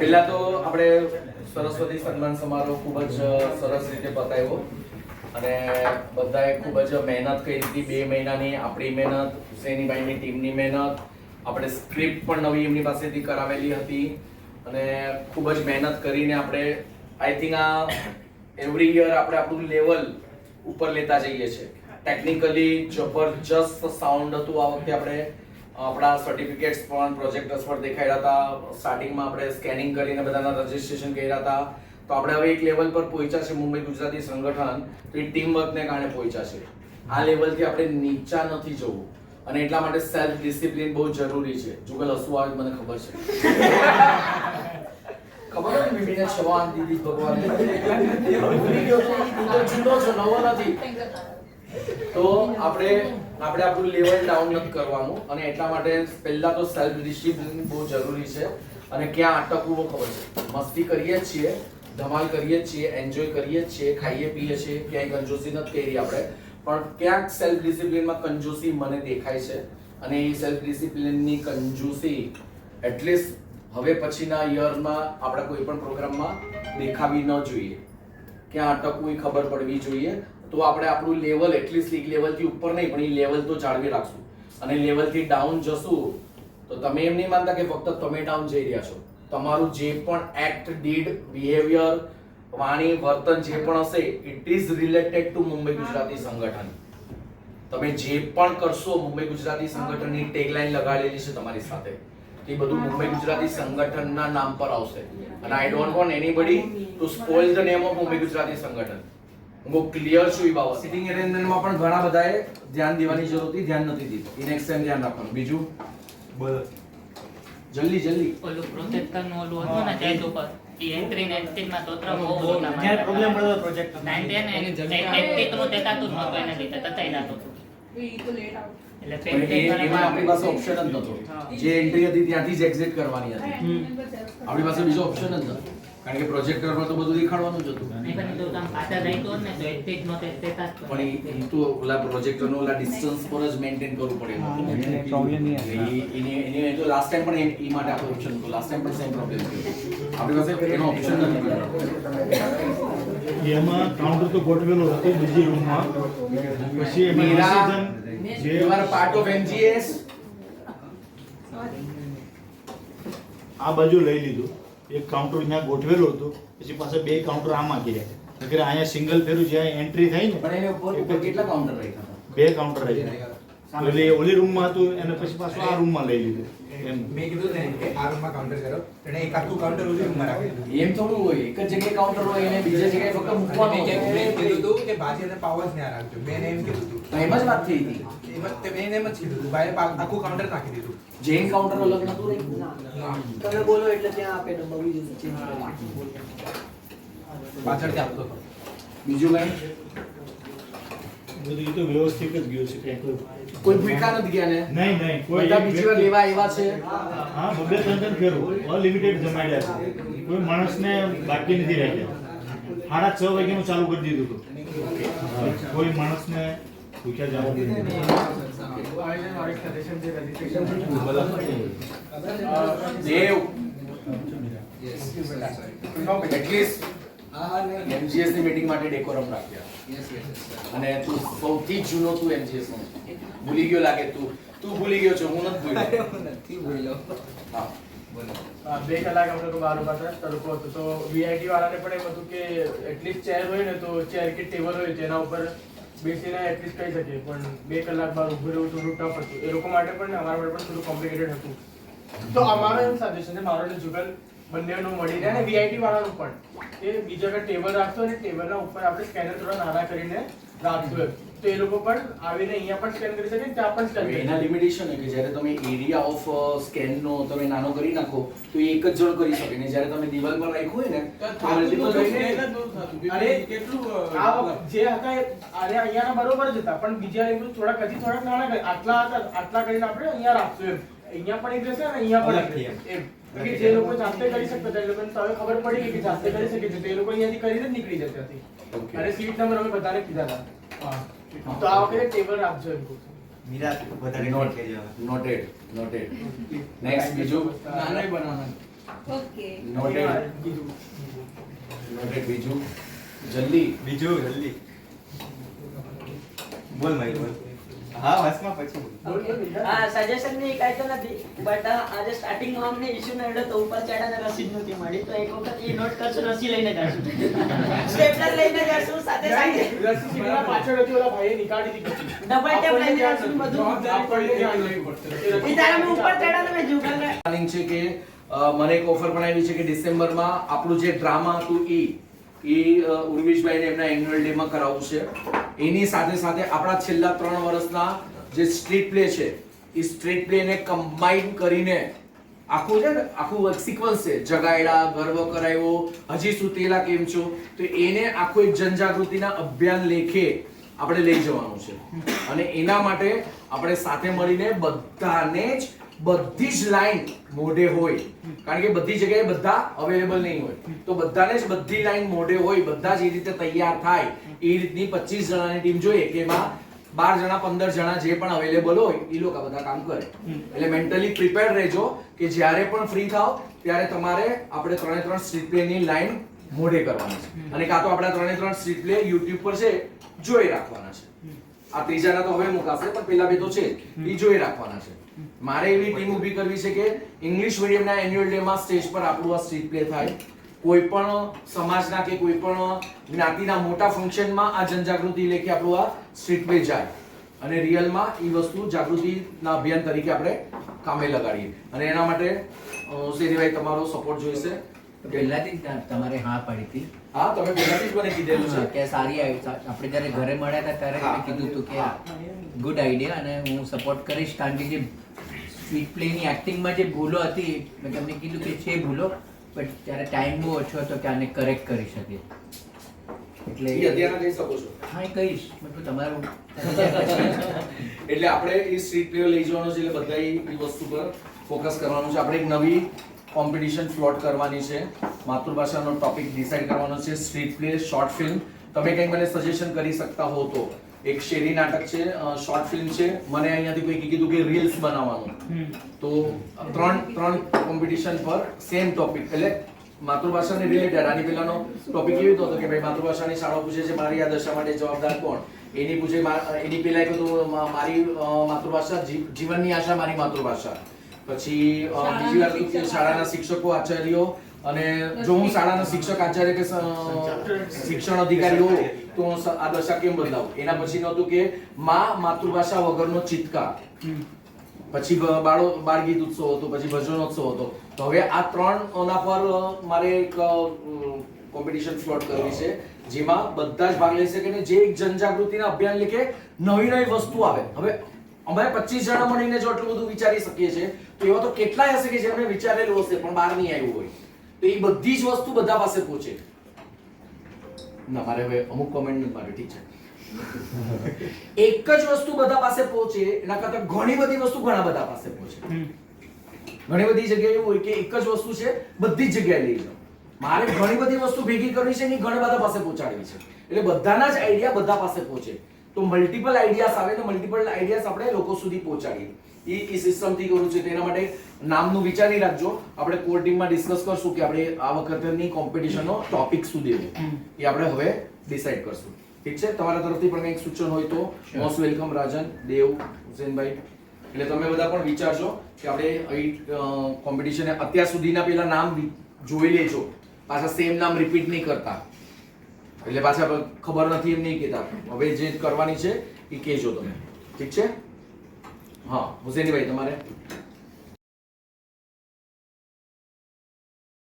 પહેલા તો આપણે સરસ્વતી સન્માન સમારોહ ખૂબ જ સરસ રીતે પતાવ્યો. અને બધાએ ખૂબ જ મહેનત કરી હતી. બે મહિનાની આપણી મહેનત હુસેનીભાઈની ટીમની મહેનત, આપણે સ્ક્રિપ્ટ પણ નવી એમની પાસેથી કરાવેલી હતી. અને ખૂબ જ મહેનત કરીને આપણે આઈ થિંક આ એવરી યર આપણે આપણું લેવલ ઉપર લેતા જઈએ છીએ. ટેકનિકલી જબરજસ્ત સાઉન્ડ હતું આ વખતે આપણે આપણા સર્ટિફિકેટ્સ પણ પ્રોજેક્ટર્સ પર દેખાડ્યા હતા. સ્ટાર્ટિંગમાં આપણે સ્કેનિંગ કરીને બધાના રજીસ્ટ્રેશન કર્યા હતા. તો આપણે હવે એક લેવલ પર પહોંચ્યા છે મુંબઈ ગુજરાતી સંગઠન. તો એ ટીમ વર્કને કારણે પહોંચ્યા છે આ લેવલથી આપણે નીચા નથી જવું. અને એટલા માટે સેલ્ફ ડિસિપ્લિન બહુ જરૂરી છે. જુગલ હસવું આવે મને ખબર છે. ખબર હોય બીબીને છવાન દીદી ભગવાન. તો જૂનો છો નવો નથી. તો આપણે આપણે આપણું લેવલ ડાઉન નથી કરવાનું અને એટલા માટે પહેલા તો સેલ્ફ ડિસિપ્લિન બહુ જરૂરી છે અને ક્યાં અટકવું ખબર છે. મસ્તી કરીએ છીએ, ધમાલ કરીએ જ છીએ એન્જોય કરીએ છીએ, ખાઈએ, પીએ છીએ, ક્યાંય કંજોસી નથી કરી આપણે. પણ ક્યાંક સેલ્ફ ડિસિપ્લિનમાં કંજોસી મને દેખાય છે અને એ સેલ્ફ ડિસિપ્લિનની કંજૂસી એટલીસ્ટ હવે પછીના યરમાં આપણા કોઈ પણ પ્રોગ્રામમાં દેખાવી ન જોઈએ. ક્યાં અટકવું એ ખબર પડવી જોઈએ. તો આપણે આપણું લેવલ એટલીસ્ટ લીગ લેવલથી ઉપર નહીં, પણ એ લેવલ તો જાળવી રાખશું. અને લેવલથી ડાઉન જશું, તો તમે એમ નહીં માનતા કે ફક્ત તમે ડાઉન જઈ રહ્યા છો. તમારું જે પણ એક્ટ ડીડ બિહેવિયર વાણી, વર્તન જે પણ હશે it is related to Mumbai Gujarati Sangathan. તમે જે પણ કરશો, મુંબઈ ગુજરાતી સંગઠનની ટેગલાઈન લગાડેલી છે તમારી સાથે. તે બધું મુંબઈ ગુજરાતી સંગઠનના નામ પર આવશે. અને I don't want anybody to spoil the name of Mumbai Gujarati Sangathan. હું બહુ ક્લિયર છું એ બાબત. સિટિંગ અરેન્જમેન્ટમાં પણ ઘણા બધાએ ધ્યાન દેવાની જરૂર હતી ધ્યાન નથી દીધું. ઇન નેક્સ્ટ ધ્યાન રાખવાનું. બીજું? જલ્દી જલ્દી. ઓલું પ્રોજેક્ટરનું ઓલું હતું ને ટેટ ઉપર. ઈ એન્ટ્રી ને એક્ઝિટમાં તોતરા બહુ મોટા જ્યારે પ્રોબ્લેમ પડતો પ્રોજેક્ટ ટાઈમ દે ને એક્ઝિટનું દેખાતું નહોતું એને લીધે તતાઈ જતું હતું એટલે પણ એ- એમાં આપણી પાસે ઓપ્શન જ નતો જે એન્ટ્રી હતી ત્યાંથી જ એક્ઝિટ કરવાની હતી. આપણી પાસે બીજો ઓપ્શન જ નહોતો. કારણ કે પ્રોજેક્ટરમાં તો બધું દેખાડવાનું જ હતું. પણ તો ઓલા પ્રોજેક્ટરનો ઓલા ડિસ્ટન્સ પર જ મેન્ટેન કરવું પડે એની- એની- તો લાસ્ટ ટાઈમ પણ એ- એ માટે આપણો ઓપ્શન હતો લાસ્ટ ટાઈમ પણ સેમ પ્રોબ્લેમ થયો. આપણી પાસે એનો ઓપ્શન નથી એમાં કાઉન્ટર તો ગોઠવેલો હતો બીજી રૂમમાં. પછી એમાં જે are a part આ બાજુ લઈ લીધું. એક કાઉન્ટર અહીંયા ગોઠવેલું હતું. પછી પાછા બે કાઉન્ટર આમાં કર્યા નકર અહીંયા સિંગલ ફેરું જ્યાં એન્ટ્રી થાય પણ એની ઉપર કેટલા કાઉન્ટર રાખ્યા બે કાઉન્ટર રહી એટલે ઓલી રૂમમાં હતું એને પછી પાછું આ રૂમમાં લઈ લીધું. મેં કીધું ને કે આ રૂમમાં કાઉન્ટર કરો. એને એક આખું કાઉન્ટર ઓલી રૂમમાં એમ થોડું હોય. એક જ જગ્યાએ કાઉન્ટર હોય એને બીજી જગ્યાએ ફક્ત મૂકવાનું મેં હોય. મેં કીધું હતું કે ભાજી અને પાવસ ને રાખજો. મેં એમ કીધું હતું એમ જ વાત થઈ હતી. એમાં તે મેં એમ જ કીધું હતું આખું કાઉન્ટર નાખી દીધું. જૈન કાઉન્ટર અલગ નતું રહ્યું તમે બોલો એટલે ત્યાં આપે નંબર બીજું પાછળથી આપતો બીજું કઈ? બધું તો વ્યવસ્થિત જ ગયું છે કોઈ કોઈ ભૂખા નથી ગયા ને? નહીં નહીં કોઈ બધા બીજી વાર લેવા આવ્યા છે? હા બબે ત્રણ ત્રણ અનલિમિટેડ જમાડ્યા છે. કોઈ માણસને બાકી નથી રાખ્યા. સાડા છ વાગ્યાનું ચાલુ કરી દીધું હતું. કોઈ માણસને પૂછ્યા જવા દીધું. દેવ. એટલીસ્ટ એમજીએસની મીટિંગ માટે ડેકોરમ રાખ્યા. અને તું સૌથી જૂનો તું એમજીએસ નો. ભૂલી ગયો લાગે તું. તું ભૂલી ગયો છો હું નથી ભૂલ્યો. હા હા, બે કલાક આપણે બહાર ઊભા હતા તડકો હતો. તો વીઆઈટી વાળાને પણ એમ હતું કે એટલીસ્ટ ચેર હોય ને તો ચેર કે ટેબલ હોય તેના ઉપર બેસીને એટલીસ્ટ કહી શકીએ. પણ બે કલાક બહાર ઊભું રહેવું થોડું ટફ હતું એ લોકો માટે પણ અમારા માટે પણ થોડું કોમ્પ્લિકેટેડ હતું. તો અમારો એમ સજેશન છે મારો જુગલ બંનેનું મળીને અને વીઆઈટી વાળાનું પણ. એ બીજો જગ્યાએ ટેબલ રાખશો અને ટેબલના ઉપર આપણે સ્કેનર થોડા નાના કરીને રાખશું. તો એ લોકો પણ આવીને અહીંયા પણ સ્કેન કરી શકે ત્યાં પણ સ્કેન એના લિમિટેશન કે જ્યારે તમે એરિયા ઓફ સ્કેન નો તમે નાનો કરી નાખો તો એક જ જણ કરી શકે ને જ્યારે તમે દિવાલ પર રાખ્યું હોય ને અરે આ જે હતા અરે અહીંયાના બરોબર જ હતા પણ બીજા એ થોડા થોડાક થોડા થોડાક નાના આટલા હતા આટલા કરીને આપણે અહીંયા રાખશું એમ. અહીંયા પણ એક રહેશે અને અહીંયા પણ એક રહેશે. એમ. કે જે લોકો જાતે કરી શકતા હતા એ લોકોને તો હવે ખબર પડી ગઈ કે જાતે કરી શકે છે. તે એ લોકો અહીંયાથી કરીને જ નીકળી જતા હતી. અને સીટ નંબર અમે બધાને કીધા હતા. તો આ વખતે ટેબલ રાખજો એમ કહું છું. મીરા વધારે Not- કરી દેવા noted, noted. બીજું? નાના બનાવવાના. ઓકે. નોટેડ કીધું નોટેડ બીજું? જલ્દી. બીજું જલ્દી. બોલ ભાઈ બોલ. હા વાસમાં પછી. હા સજેશનની કાઈ તો નથી બટ આજે સ્ટાર્ટિંગમાં અમને ઇશ્યુ નડ્યો તો ઉપર ચડાને રસી નહોતી મળી. તો એક વખત એ નોટ કરશું રસી લઈને જશું. સ્ટેપલર લઈને જશું સાથે સાથે. રસી સીધા પાછળ હતી ઓલા ભાઈએ નીકાળી દીધી ડબલ ટેપ લઈને જશું બધું આપણને ધ્યાન લેવું પડશે એ તારા મેં ઉપર ચડાને મેં જુગલ પ્લાનિંગ છે કે મને એક ઓફર પણ આવી છે કે ડિસેમ્બરમાં આપણું જે ડ્રામા હતું એ એ ઉર્વિશભાઈને એમના એન્યુઅલ ડે માં કરાવવું છે. એની સાથે સાથે આપણા છેલ્લા ત્રણ વર્ષના જે સ્ટ્રીટ પ્લે છે, એ સ્ટ્રીટ પ્લે ને કમ્બાઈન કરીને આખું છે ને, આખું સિક્વન્સ છે. જગાયડા ગર્વ કરાયો હજી સુતેલા કેમ છો? તો એને આખું એક જનજાગૃતિના અભિયાન લેખે આપણે લઈ જવાનું છે. અને એના માટે આપણે સાથે મળીને બધાને જ બધી જ લાઈન મોઢે હોય. કારણ કે બધી જગ્યાએ બધા અવેલેબલ નહીં હોય. તો બધાને જ બધી લાઈન મોઢે હોય બધા જ એ રીતે તૈયાર થાય. એ રીતની પચીસ જણાની ટીમ જોઈએ કે એમાં બાર જણા પંદર જણા જે પણ અવેલેબલ હોય એ લોકો બધા કામ કરે. એટલે મેન્ટલી પ્રિપેર રહેજો કે જ્યારે પણ ફ્રી થાવ ત્યારે તમારે આપણે ત્રણે ત્રણ સ્ટ્રીટની લાઈન મોઢે કરવાની છે. અને કાં તો આપણા ત્રણે ત્રણ સ્ટ્રીટ પ્લે યુટ્યુબ પર છે જોઈ રાખવાના છે. આ ત્રીજાના તો હવે મુકાશે, પણ પેલા બે તો છે. એ જોઈ રાખવાના છે. મારે એવી ટીમ ઊભી કરવી છે કે ઇંગ્લિશ મીડિયમના એન્યુઅલ ડેમાં સ્ટેજ પર આપણું આ સ્ટ્રીટ પ્લે થાય. કોઈ પણ સમાજના કે કોઈ પણ જ્ઞાતિના મોટા ફંક્શનમાં આ જનજાગૃતિ લેખે આપણું આ સ્ટ્રીટ પ્લે જાય. અને રિયલમાં એ વસ્તુ જાગૃતિના અભિયાન તરીકે આપણે કામે લગાડીએ. અને એના માટે શેરીભાઈ, તમારો સપોર્ટ જોઈશે. પહેલાથી તમારે હા પાડી હતી. હા તમે પહેલાથી જ મને કીધેલું છે. કે સારી આપણે જ્યારે ઘરે મળ્યા હતા ત્યારે મેં કીધું હતું કે ગુડ આઈડિયા અને હું સપોર્ટ કરીશ કારણ કે જે સ્વીટ પ્લેની એક્ટિંગમાં જે ભૂલો હતી મેં તમને કીધું કે છે ભૂલો બટ ત્યારે ટાઈમ બહુ ઓછો હતો કે આને કરેક્ટ કરી શકીએ. એટલે એ શકો છો. હા એ કહીશ. મતલબ તમારું એટલે આપણે એ સ્ટ્રીટ પ્લે લઈ જવાનો છે એટલે બધા એ વસ્તુ પર ફોકસ કરવાનું છે. આપણે એક નવી કોમ્પિટિશન ફ્લોટ કરવાની છે. માતૃભાષાનો ટોપિક ડિસાઈડ કરવાનો છે સ્ટ્રીટ પ્લે શોર્ટ ફિલ્મ તમે કંઈક મને સજેશન કરી શકતા હો તો. એક શેરી નાટક છે શોર્ટ ફિલ્મ છે. મને અહીંયાથી કોઈ કીધું કે રીલ્સ બનાવવાનું. તો ત્રણ ત્રણ કોમ્પિટિશન પર સેમ ટોપિક એટલે માતૃભાષાને રિલેટેડ આની પહેલાનો ટોપિક એવી હતો કે ભાઈ માતૃભાષાની શાળા પૂછે છે મારી આ દશા માટે જવાબદાર કોણ? એની પૂછે એની પહેલા એક હતું મારી માતૃભાષા જીવનની આશા મારી માતૃભાષા. પછી બીજી વાત શાળાના શિક્ષકો આચાર્યો અને જો હું શાળાના શિક્ષક આચાર્ય કે શિક્ષણ અધિકારી હોઉં, તો હું આ દશા કેમ બદલાવું? એના પછી હતું કે માં માતૃભાષા વગરનો ચિત્કાર. પછી બાળો બાળગીત ઉત્સવ હતો, પછી ભજનોત્સવ હતો. તો હવે આ ત્રણ ઓના પર મારે એક કોમ્પિટિશન ફ્લોટ કરવી છે, જેમાં બધા જ ભાગ લઈ શકે ને જે એક જનજાગૃતિના અભિયાન લીધે નવી નવી વસ્તુ આવે. હવે અમે પચીસ જણા મળીને જો આટલું બધું વિચારી શકીએ છીએ, તો એવા તો કેટલાય હશે કે જેમણે વિચારેલું હશે, પણ બહાર નહીં આવ્યું હોય. તો એ બધી જ વસ્તુ બધા પાસે પહોંચે. ના મારે હવે અમુક કોમેન્ટ નથી મારે ઠીક છે. એક જ વસ્તુ બધા પાસે પહોંચે એના કરતા ઘણી બધી વસ્તુ ઘણા બધા પાસે પહોંચે. ઘણી બધી જગ્યાએ એવું હોય કે એક જ વસ્તુ છે બધી જ જગ્યાએ લઈ જાઓ. મારે ઘણી બધી વસ્તુ ભેગી કરવી છે ને ઈ ઘણા બધા પાસે પહોંચાડવી છે. એટલે બધાના જ આઈડિયા બધા પાસે પહોંચે. તો મલ્ટિપલ આઈડિયાસ આવે ને મલ્ટિપલ આઈડિયાસ આપણે લોકો સુધી પહોંચાડીએ. એ એ સિસ્ટમથી કરું છે તેના માટે નામનું વિચારી રાખજો. આપણે કોર ટીમમાં ડિસ્કસ કરશું કે આપણે આ વખતની કોમ્પિટિશનનો ટોપિક શું દેવો. એ આપણે હવે ડિસાઈડ કરશું. ઠીક છે? તમારા તરફથી પણ કંઈક સૂચન હોય તો મોસ્ટ વેલકમ રાજન દેવ હુસેનભાઈ. એટલે તમે બધા પણ વિચારશો કે આપણે અહીં કોમ્પિટિશન અત્યાર સુધીના પેલા નામ જોઈ લેજો. પાછા સેમ નામ રિપીટ નહીં કરતા. એટલે પાછા ખબર નથી એમ નહીં કહેતા. હવે જે કરવાની છે એ કહેજો તમે. ઠીક છે? હા હુસેનીભાઈ તમારે?